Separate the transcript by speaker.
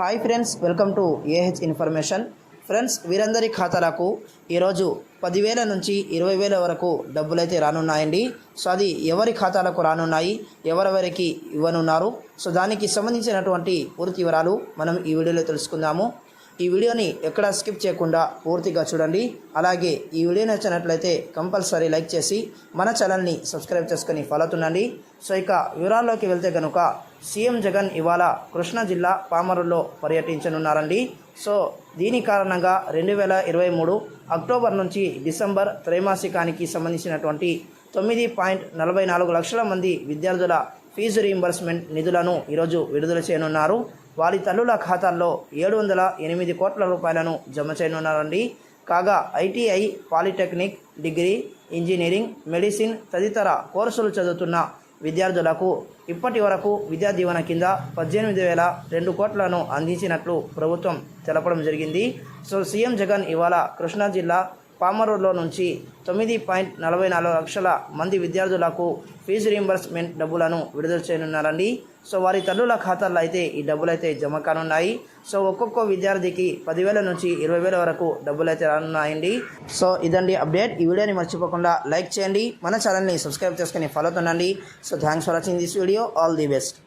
Speaker 1: Hi friends welcome to AH information friends వీరందరి ఖాతాలకు ఈరోజు పదివేల నుంచి ఇరవై వేల వరకు డబ్బులైతే రానున్నాయండి. సో అది ఎవరి ఖాతాలకు రానున్నాయి ఎవరెవరికి ఇవ్వనున్నారు? సో దానికి సంబంధించినటువంటి పూర్తి వివరాలు మనం ఈ వీడియోలో తెలుసుకుందాము. ఈ వీడియోని ఎక్కడ స్కిప్ చేయకుండా పూర్తిగా చూడండి. అలాగే ఈ వీడియో నచ్చినట్లయితే కంపల్సరీ లైక్ చేసి మన ఛానల్ని సబ్స్క్రైబ్ చేసుకొని ఫాలో అవుతుండండి. సో ఇక వివరాల్లోకి వెళ్తే కనుక సీఎం జగన్ ఇవాళ కృష్ణా జిల్లా పామరులో పర్యటించనున్నారండి. సో దీని కారణంగా రెండు వేల ఇరవై మూడు అక్టోబర్ నుంచి డిసెంబర్ త్రైమాసికానికి సంబంధించినటువంటి తొమ్మిది పాయింట్ నలభై నాలుగు లక్షల మంది విద్యార్థుల ఫీజు రీయింబర్స్మెంట్ నిధులను ఈరోజు విడుదల చేయనున్నారు. వారి తల్లుల ఖాతాల్లో ఏడు వందల ఎనిమిది కోట్ల రూపాయలను జమ చేయనున్నారండి. కాగా ITI polytechnic degree engineering medicine తదితర కోర్సులు చదువుతున్న విద్యార్థులకు ఇప్పటి వరకు విద్యా దీవెన కింద పద్దెనిమిది వేల రెండు కోట్లను అందించినట్లు ప్రభుత్వం తెలపడం జరిగింది. సో సీఎం జగన్ ఇవాళ కృష్ణా జిల్లా పామరూరులో నుంచి తొమ్మిది పాయింట్ నలభై నాలుగు లక్షల మంది విద్యార్థులకు ఫీజు రీంబర్స్మెంట్ డబ్బులను విడుదల చేయనున్నారండి. సో వారి తల్లుల ఖాతాల్లో అయితే ఈ డబ్బులు అయితే జమ కానున్నాయి. సో ఒక్కొక్క విద్యార్థికి పదివేల నుంచి ఇరవై వేల వరకు డబ్బులు అయితే రానున్నాయండి. సో ఇదండి అప్డేట్. ఈ వీడియోని మర్చిపోకుండా లైక్ చేయండి. మన ఛానల్ని సబ్స్క్రైబ్ చేసుకుని follow అవుతుండండి. So thanks for watching this video. All the best.